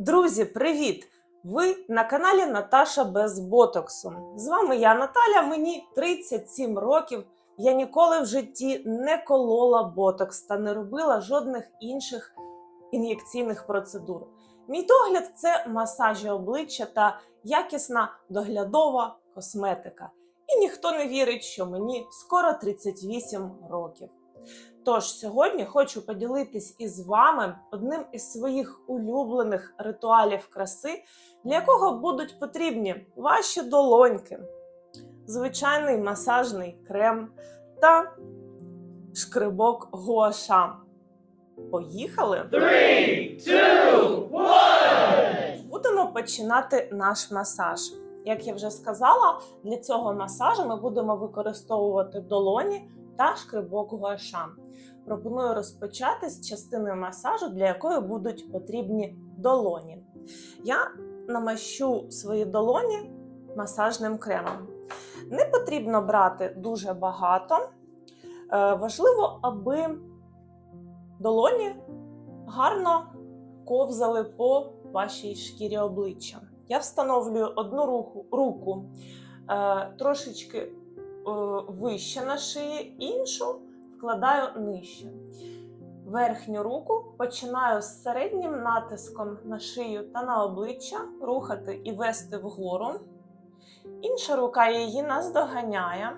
Друзі, привіт! Ви на каналі Наташа без ботоксу. З вами я Наталя, мені 37 років. Я ніколи в житті не колола ботокс та не робила жодних інших ін'єкційних процедур. Мій догляд це масажі обличчя та якісна доглядова косметика. І ніхто не вірить, що мені скоро 38 років. Тож сьогодні хочу поділитись із вами одним із своїх улюблених ритуалів краси, для якого будуть потрібні ваші долоньки, звичайний масажний крем та шкрибок гуаша. Поїхали! Three, two, one! Будемо починати наш масаж. Як я вже сказала, для цього масажу ми будемо використовувати долоні та шкрибок гуаша. Пропоную розпочати з частини масажу, для якої будуть потрібні долоні. Я намащу свої долоні масажним кремом. Не потрібно брати дуже багато. Е, Важливо, аби долоні гарно ковзали по вашій шкірі обличчя. Я встановлюю одну руку, руку е, трошечки вище на шиї, іншу вкладаю нижче. Верхню руку починаю з середнім натиском на шию та на обличчя рухати і вести вгору. Інша рука її наздоганяє.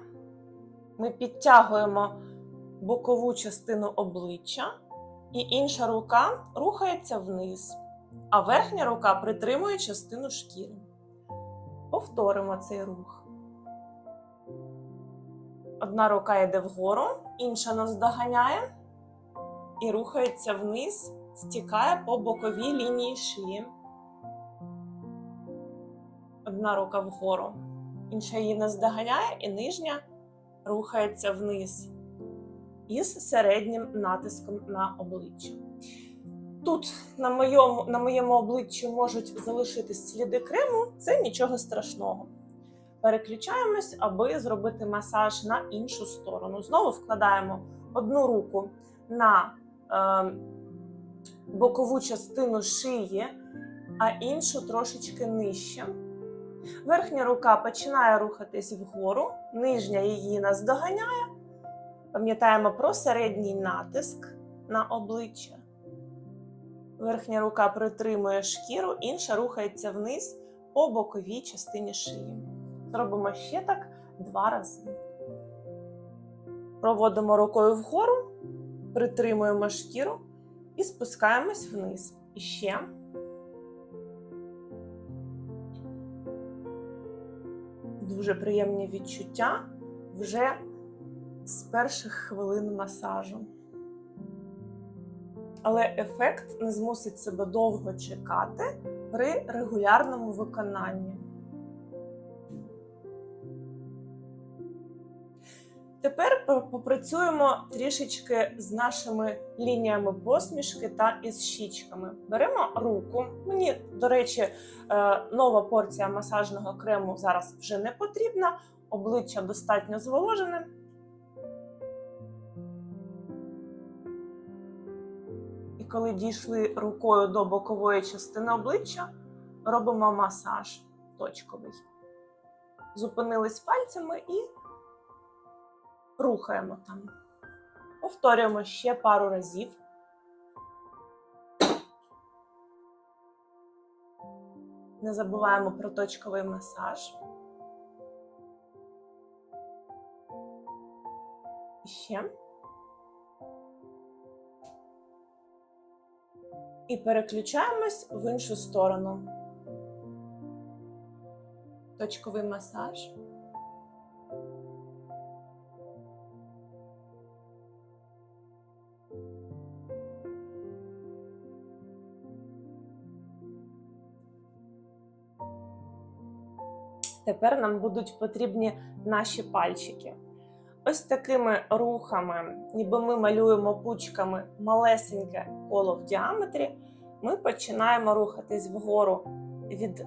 Ми підтягуємо бокову частину обличчя, і інша рука рухається вниз, а верхня рука притримує частину шкіри. Повторимо цей рух. Одна рука йде вгору, інша наздоганяє і рухається вниз, стікає по боковій лінії шиї. Одна рука вгору, інша її наздоганяє, і нижня рухається вниз із середнім натиском на обличчя. Тут на моєму, на моєму обличчі можуть залишитись сліди крему, це нічого страшного. Переключаємось, аби зробити масаж на іншу сторону. Знову вкладаємо одну руку на е, бокову частину шиї, а іншу трошечки нижче. Верхня рука починає рухатись вгору, нижня її наздоганяє. Пам'ятаємо про середній натиск на обличчя. Верхня рука притримує шкіру, інша рухається вниз по боковій частині шиї. Зробимо ще так два рази. Проводимо рукою вгору, притримуємо шкіру і спускаємось вниз. І ще. Дуже приємні відчуття вже з перших хвилин масажу. Але ефект не змусить себе довго чекати при регулярному виконанні. Тепер попрацюємо трішечки з нашими лініями посмішки та із щічками. Беремо руку. Мені, до речі, е, нова порція масажного крему зараз вже не потрібна, обличчя достатньо зволожене. І коли дійшли рукою до бокової частини обличчя, робимо масаж точковий. Зупинились пальцями і рухаємо там. Повторюємо ще пару разів. Не забуваємо про точковий масаж. І ще. І переключаємось в іншу сторону. Точковий масаж. Тепер нам будуть потрібні наші пальчики. Ось такими рухами, ніби ми малюємо пучками малесеньке коло в діаметрі, ми починаємо рухатись вгору від,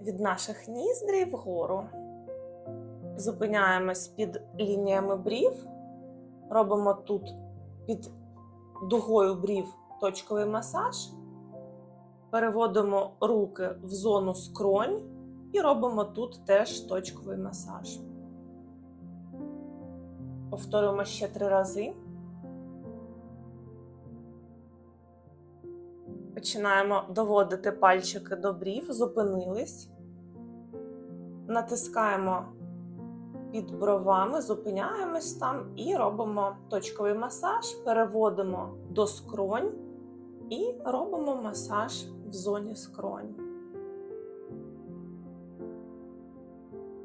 від наших ніздрів вгору. Зупиняємось під лініями брів, робимо тут під дугою брів точковий масаж, переводимо руки в зону скронь і робимо тут теж точковий масаж. Повторюємо ще три рази. Починаємо доводити пальчики до брів, зупинились. Натискаємо під бровами, зупиняємось там і робимо точковий масаж, переводимо до скронь і робимо масаж в зоні скронь.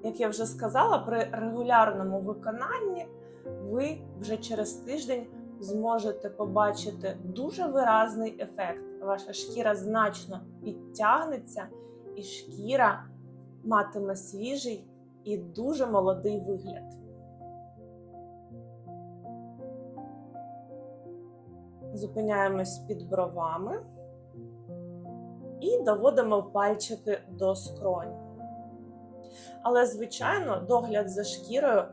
Як я вже сказала, при регулярному виконанні ви вже через тиждень зможете побачити дуже виразний ефект. Ваша шкіра значно підтягнеться, і шкіра матиме свіжий і дуже молодий вигляд. Зупиняємось під бровами і доводимо пальчики до скронь. Але, звичайно, догляд за шкірою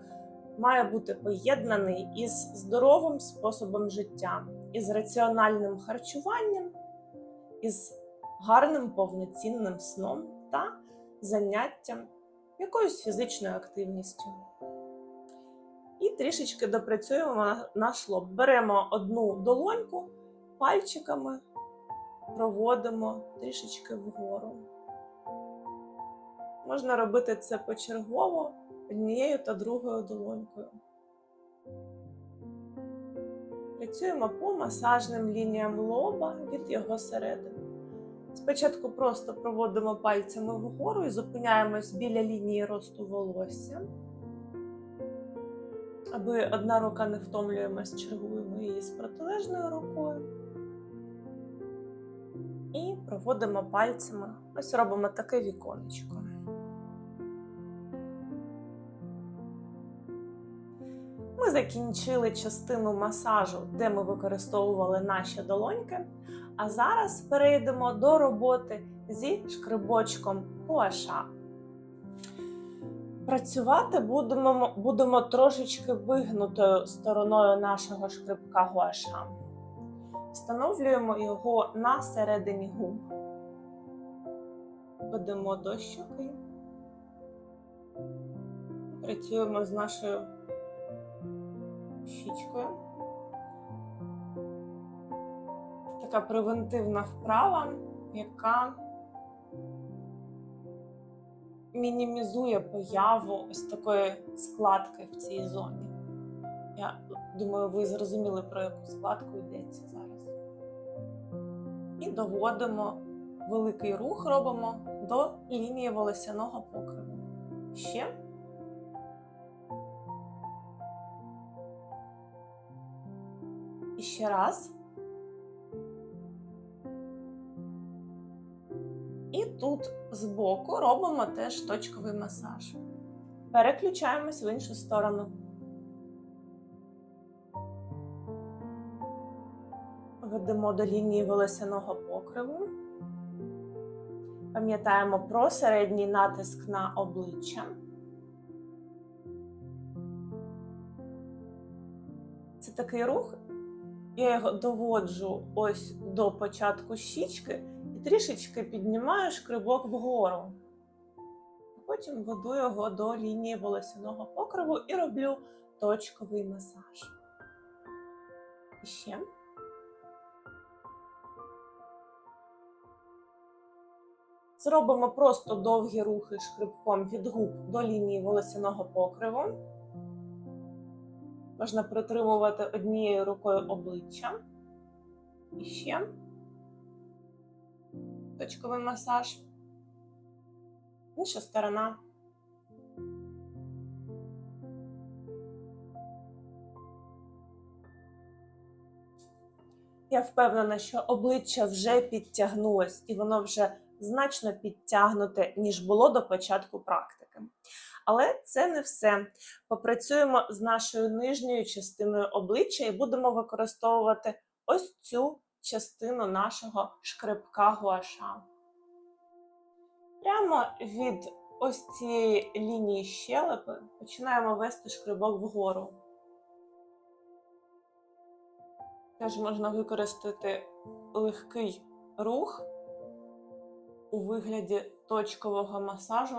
має бути поєднаний із здоровим способом життя, із раціональним харчуванням, із гарним повноцінним сном та заняттям якоюсь фізичною активністю. І трішечки допрацюємо наш лоб. Беремо одну долоньку пальчиками, проводимо трішечки вгору. Можна робити це почергово однією та другою долонькою. Працюємо по масажним лініям лоба від його середини. Спочатку просто проводимо пальцями вгору і зупиняємось біля лінії росту волосся. Аби одна рука не втомлюємось, чергуємо її з протилежною рукою. Проводимо пальцями. Ось робимо таке віконечко. Ми закінчили частину масажу, де ми використовували наші долоньки. А зараз перейдемо до роботи зі шкрибочком гуаша. Працювати будемо, будемо трошечки вигнутою стороною нашого шкрибка гуаша. Встановлюємо його на середині губ. Ведемо до щоки. Працюємо з нашою щічкою. Така превентивна вправа, яка мінімізує появу ось такої складки в цій зоні. Я думаю, ви зрозуміли, про яку складку йдеться зараз. І доводимо великий рух робимо до лінії волосяного покриву. Ще. І ще раз. І тут збоку робимо теж точковий масаж. Переключаємось в іншу сторону. Ведемо до лінії волосяного покриву. Пам'ятаємо про середній натиск на обличчя. Це такий рух. Я його доводжу ось до початку щічки і трішечки піднімаю шкрибок вгору. Потім веду його до лінії волосяного покриву і роблю точковий масаж. І ще. Зробимо просто довгі рухи шкрибком від губ до лінії волосяного покриву. Можна притримувати однією рукою обличчя. І ще точковий масаж. Інша сторона. Я впевнена, що обличчя вже підтягнулось, і воно вже значно підтягнуте, ніж було до початку практики. Але це не все. Попрацюємо з нашою нижньою частиною обличчя і будемо використовувати ось цю частину нашого шкребка гуаша. Прямо від ось цієї лінії щелепи починаємо вести шкребок вгору. Теж можна використати легкий рух у вигляді точкового масажу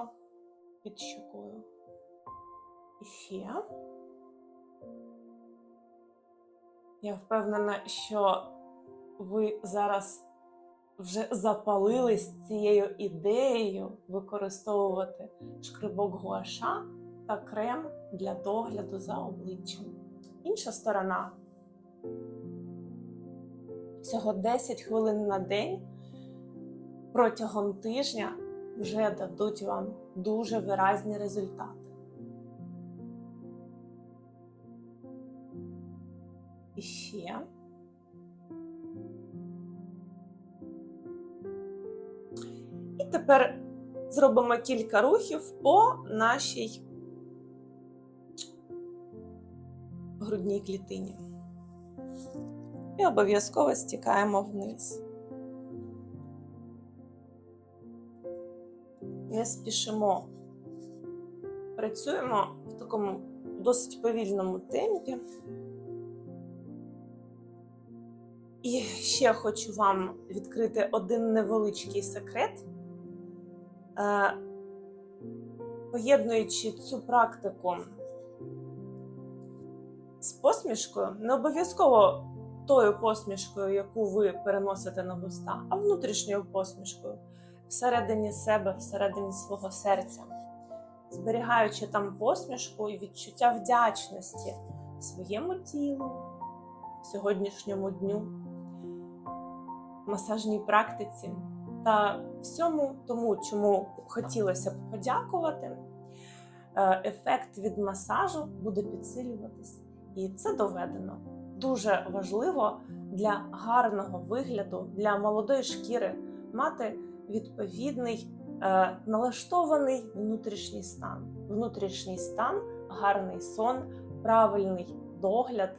під щокою. І ще. Я впевнена, що ви зараз вже запалились цією ідеєю використовувати шкрибок гуаша та крем для догляду за обличчям. Інша сторона всього 10 хвилин на день протягом тижня вже дадуть вам дуже виразні результати. І ще. І тепер зробимо кілька рухів по нашій грудній клітині. І обов'язково стікаємо вниз. Не спішимо. Працюємо в такому досить повільному темпі. І ще хочу вам відкрити один невеличкий секрет. Е, Поєднуючи цю практику з посмішкою, не обов'язково тою посмішкою, яку ви переносите на вуста, а внутрішньою посмішкою всередині себе, всередині свого серця, зберігаючи там посмішку і відчуття вдячності своєму тілу, сьогоднішньому дню, масажній практиці та всьому тому, чому хотілося б подякувати, е, ефект від масажу буде підсилюватись. І це доведено. Дуже важливо для гарного вигляду, для молодої шкіри мати відповідний е, налаштований внутрішній стан. Внутрішній стан, гарний сон, правильний догляд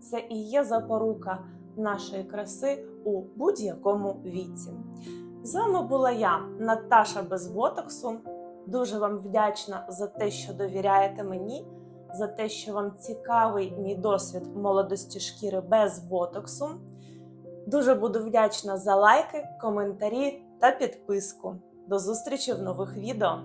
це і є запорука нашої краси у будь-якому віці. З вами була я, Наташа без ботоксу. Дуже вам вдячна за те, що довіряєте мені, за те, що вам цікавий мій досвід молодості шкіри без ботоксу. Дуже буду вдячна за лайки, коментарі та підписку. До зустрічі в нових відео!